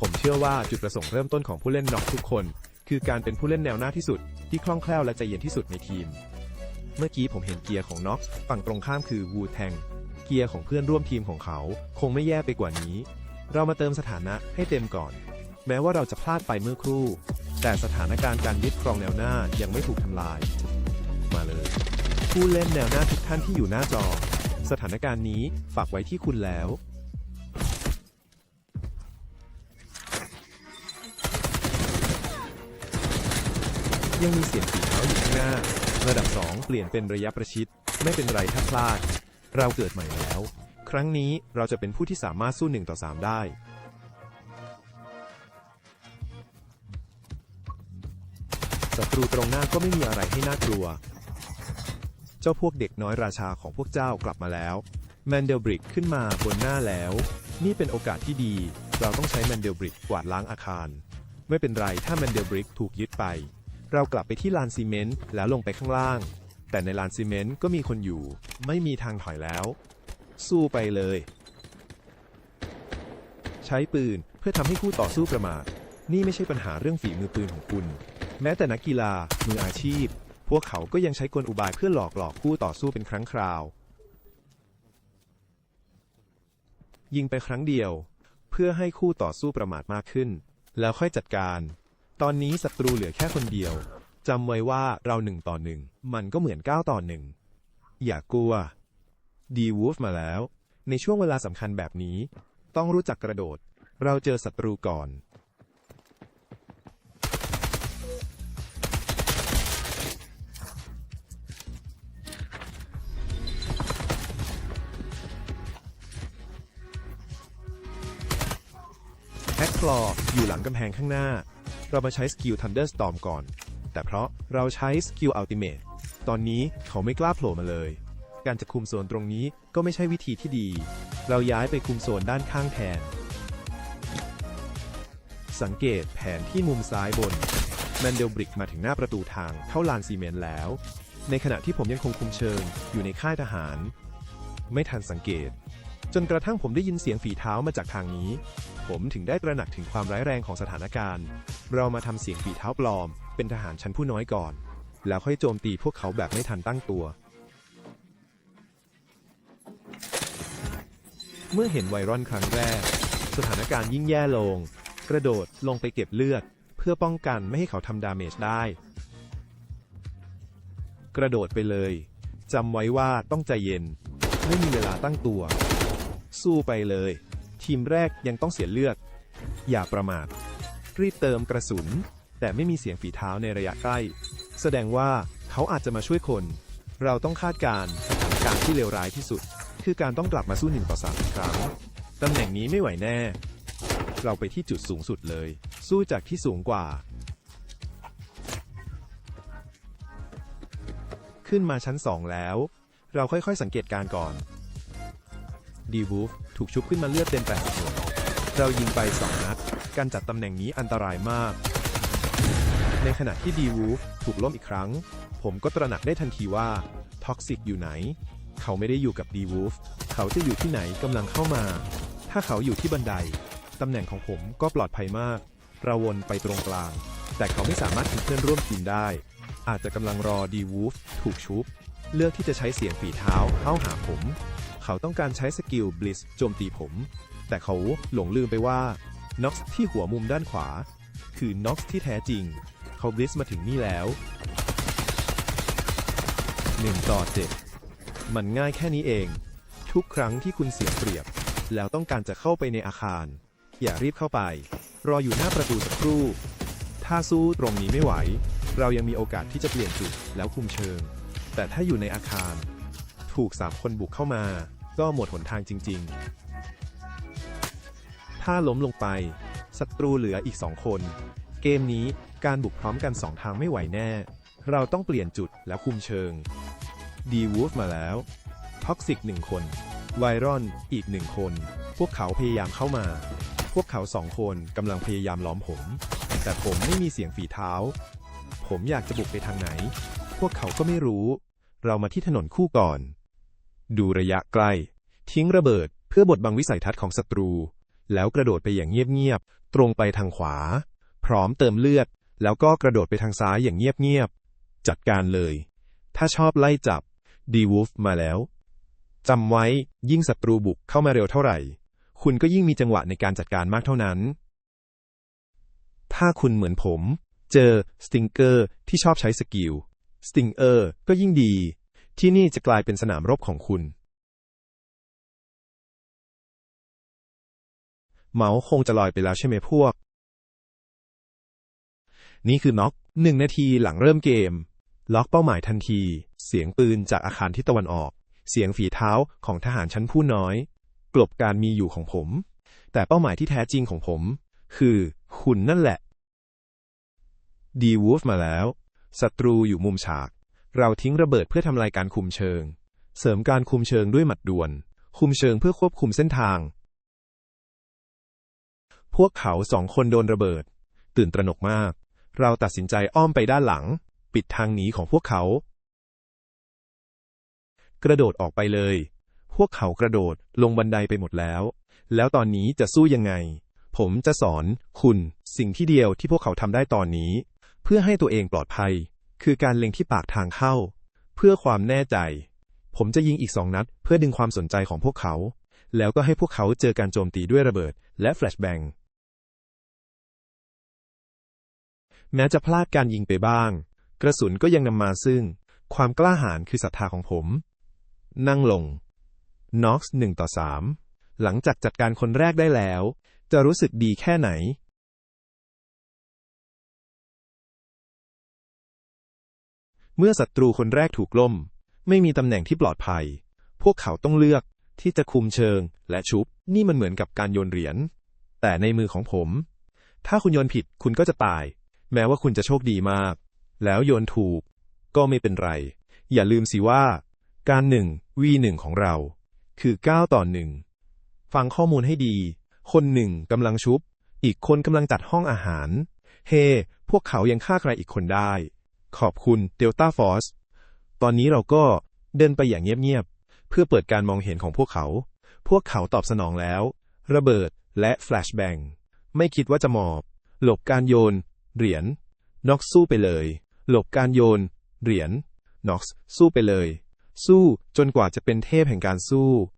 ผมเชื่อว่าจุดประสงค์เริ่มต้นของผู้เล่นน็อกทุกคน คือการเป็นผู้เล่นแนวหน้าที่สุด ที่คล่องแคล่วและใจเย็นที่สุดในทีม เมื่อกี้ผมเห็นเกียร์ของน็อกฝั่งตรงข้ามคือวูแทงเกียร์ของเพื่อนร่วมทีมของเขา คงไม่แย่ไปกว่านี้ เรามาเติมสถานะให้เต็มก่อน แม้ว่าเราจะพลาดไปเมื่อครู่ แต่สถานการณ์การยึดครองแนวหน้ายังไม่ถูกทำลาย มาเลย ผู้เล่นแนวหน้าทุกท่านที่อยู่หน้าจอ สถานการณ์นี้ฝากไว้ที่คุณแล้ว ยังมีเสียงฝีเท้าอยู่ข้างหน้า ระดับ 2 เปลี่ยนเป็นระยะประชิด ไม่เป็นไรถ้าพลาด เราเกิดใหม่แล้ว ครั้งนี้เราจะเป็นผู้ที่สามารถสู้ 1 ต่อ 3 ได้ ศัตรูตรงหน้าก็ไม่มีอะไรให้น่ากลัว เจ้าพวกเด็กน้อยราชาของพวกเจ้ากลับมาแล้ว แมนเดลบริกขึ้นมาบนหน้าแล้ว นี่เป็นโอกาสที่ดี เราต้องใช้แมนเดลบริกกวาดล้างอาคาร ไม่เป็นไรถ้าแมนเดลบริกถูกยึดไป เรากลับไปที่ลานซีเมนต์แล้วลงไปข้างล่าง แต่ในลานซีเมนต์ก็มีคนอยู่ ไม่มีทางถอยแล้ว สู้ไปเลย ใช้ปืนเพื่อทำให้คู่ต่อสู้ประมาท นี่ไม่ใช่ปัญหาเรื่องฝีมือปืนของคุณ แม้แต่นักกีฬา มืออาชีพ พวกเขาก็ยังใช้กลอุบายเพื่อหลอกหลอกคู่ต่อสู้เป็นครั้งคราว ยิงไปครั้งเดียว เพื่อให้คู่ต่อสู้ประมาทมากขึ้น แล้วค่อยจัดการ ตอนนี้ศัตรูเหลือแค่คนเดียวจำไว้ว่าเราหนึ่งต่อหนึ่งมันก็เหมือนเก้าต่อหนึ่งอย่ากลัวดีวูฟมาแล้ว ในช่วงเวลาสำคัญแบบนี้ ต้องรู้จักกระโดด เราเจอศัตรูก่อนแอคคลออยู่หลังกำแพงข้างหน้า เรามาใช้สกิล Thunderstorm ก่อน แต่เพราะเราใช้สกิล Ultimate ตอนนี้เขาไม่กล้าโผล่มาเลย การจะคุมโซนตรงนี้ก็ไม่ใช่วิธีที่ดี เราย้ายไปคุมโซนด้านข้างแทน สังเกตแผนที่มุมซ้ายบนแมนเดลบริกมาถึงหน้าประตูทางเข้าลานซีเมนต์แล้ว ในขณะที่ผมยังคงคุมเชิงอยู่ในค่ายทหาร ไม่ทันสังเกต จนกระทั่งผมได้ยินเสียงฝีเท้ามาจากทางนี้ ผมถึงได้ตระหนักถึงความร้ายแรงของสถานการณ์ เรามาทำเสียงฝีเท้าปลอม เป็นทหารชั้นผู้น้อยก่อน แล้วค่อยโจมตีพวกเขาแบบไม่ทันตั้งตัว เมื่อเห็นไวรอนครั้งแรก สถานการณ์ยิ่งแย่ลง กระโดดลงไปเก็บเลือด เพื่อป้องกันไม่ให้เขาทำดาเมจได้ กระโดดไปเลยจำไว้ว่าต้องใจเย็น ไม่มีเวลาตั้งตัว สู้ไปเลย ทีมแรกยังต้องเสียเลือด อย่าประมาท รีบเติมกระสุน แต่ไม่มีเสียงฝีเท้าในระยะใกล้ แสดงว่าเขาอาจจะมาช่วยคน เราต้องคาดการณ์สถานการณ์ที่เลวร้ายที่สุด คือการต้องกลับมาสู้หนึ่งต่อสามอีกครั้งตำแหน่งนี้ไม่ไหวแน่ เราไปที่จุดสูงสุดเลย สู้จากที่สูงกว่า ขึ้นมาชั้นสองแล้ว เราค่อยๆสังเกตการณ์ก่อนดีวูฟ ถูกชุบขึ้นมาเลือดเต็มแปดสิบหน่วยเรายิงไปสองนัด การจัดตำแหน่งนี้อันตรายมาก ในขณะที่ดีวูฟถูกล้มอีกครั้ง ผมก็ตระหนักได้ทันทีว่าท็อกซิกอยู่ไหน เขาไม่ได้อยู่กับดีวูฟเขาจะอยู่ที่ไหนกำลังเข้ามา ถ้าเขาอยู่ที่บันได ตำแหน่งของผมก็ปลอดภัยมากเราวนไปตรงกลาง แต่เขาไม่สามารถถึงเพื่อนร่วมทีมได้ อาจจะกำลังรอดีวูฟถูกชุบ เลือกที่จะใช้เสียงฝีเท้าเข้าหาผม เขาต้องการใช้สกิลบลิสโจมตีผม แต่เขาหลงลืมไปว่าน็อกซ์ที่หัวมุมด้านขวา คือน็อกซ์ที่แท้จริง เขาบลิสมาถึงนี่แล้ว1ต่อ7มันง่ายแค่นี้เอง ทุกครั้งที่คุณเสียเปรียบ แล้วต้องการจะเข้าไปในอาคาร อย่ารีบเข้าไป รออยู่หน้าประตูสักครู่ ถ้าสู้ตรงนี้ไม่ไหว เรายังมีโอกาสที่จะเปลี่ยนจุดแล้วคุมเชิง แต่ถ้าอยู่ในอาคาร ถูกสามคนบุกเข้ามา ก็หมดหนทางจริง ๆ ถ้าล้มลงไปศัตรูเหลืออีกสองคน เกมนี้การบุกพร้อมกันสองทางไม่ไหวแน่ เราต้องเปลี่ยนจุดแล้วคุมเชิง ดีวูฟมาแล้ว ท็อกซิกหนึ่งคน ไวรอนอีกหนึ่งคน พวกเขาพยายามเข้ามา พวกเขาสองคนกำลังพยายามล้อมผม แต่ผมไม่มีเสียงฝีเท้า ผมอยากจะบุกไปทางไหน พวกเขาก็ไม่รู้ เรามาที่ถนนคู่ก่อน ดูระยะใกล้ ทิ้งระเบิดเพื่อบดบังวิสัยทัศน์ของศัตรู แล้วกระโดดไปอย่างเงียบๆ ตรงไปทางขวา พร้อมเติมเลือด แล้วก็กระโดดไปทางซ้ายอย่างเงียบๆ จัดการเลย ถ้าชอบไล่จับ ดีวูฟมาแล้ว จำไว้ยิ่งศัตรูบุกเข้ามาเร็วเท่าไหร่ คุณก็ยิ่งมีจังหวะในการจัดการมากเท่านั้น ถ้าคุณเหมือนผม เจอสติงเกอร์ที่ชอบใช้สกิลสติงเออร์ก็ยิ่งดี ที่นี่จะกลายเป็นสนามรบของคุณ เมาคงจะลอยไปแล้วใช่ไหมพวก นี่คือน็อกหนึ่งนาทีหลังเริ่มเกม ล็อกเป้าหมายทันที เสียงปืนจากอาคารทิศตะวันออก เสียงฝีเท้าของทหารชั้นผู้น้อย กลบการมีอยู่ของผม แต่เป้าหมายที่แท้จริงของผม คือคุณนั่นแหละ ดีวูฟมาแล้วศัตรูอยู่มุมฉาก เราทิ้งระเบิดเพื่อทำลายการคุมเชิง เสริมการคุมเชิงด้วยหมัดด่วน คุมเชิงเพื่อควบคุมเส้นทาง พวกเขาสองคนโดนระเบิด ตื่นตระหนกมาก เราตัดสินใจอ้อมไปด้านหลัง ปิดทางหนีของพวกเขา กระโดดออกไปเลย พวกเขากระโดดลงบันไดไปหมดแล้ว แล้วตอนนี้จะสู้ยังไง ผมจะสอนคุณสิ่งที่เดียวที่พวกเขาทำได้ตอนนี้ เพื่อให้ตัวเองปลอดภัย คือการเล็งที่ปากทางเข้า เพื่อความแน่ใจ ผมจะยิงอีกสองนัด เพื่อดึงความสนใจของพวกเขา แล้วก็ให้พวกเขาเจอการโจมตีด้วยระเบิด และแฟลชแบงแม้จะพลาดการยิงไปบ้าง กระสุนก็ยังนำมาซึ่ง ความกล้าหาญคือศรัทธาของผม นั่งลงน็อกซ์หนึ่งต่อสามหลังจากจัดการคนแรกได้แล้ว จะรู้สึกดีแค่ไหน เมื่อศัตรูคนแรกถูกล่ม ไม่มีตำแหน่งที่ปลอดภัย พวกเขาต้องเลือกที่จะคุมเชิงและชุบ นี่มันเหมือนกับการโยนเหรียญ แต่ในมือของผม ถ้าคุณโยนผิดคุณก็จะตาย แม้ว่าคุณจะโชคดีมาก แล้วโยนถูก ก็ไม่เป็นไร อย่าลืมสิว่า การหนึ่งวีหนึ่งของเรา คือ 9 ต่อหนึ่ง ฟังข้อมูลให้ดี คนหนึ่งกำลังชุบ อีกคนกำลังจัดห้องอาหาร เฮพวกเขายังฆ่าใครอีกคนได้ ขอบคุณเดลต้าฟอสตอนนี้เราก็เดินไปอย่างเงียบๆ เพื่อเปิดการมองเห็นของพวกเขา พวกเขาตอบสนองแล้ว ระเบิดและแฟลชแบงไม่คิดว่าจะหมอบ หลบการโยน เหรียญน็อกสู้ไปเลย หลบการโยน เหรียญน็อกสู้ไปเลย สู้จนกว่าจะเป็นเทพแห่งการสู้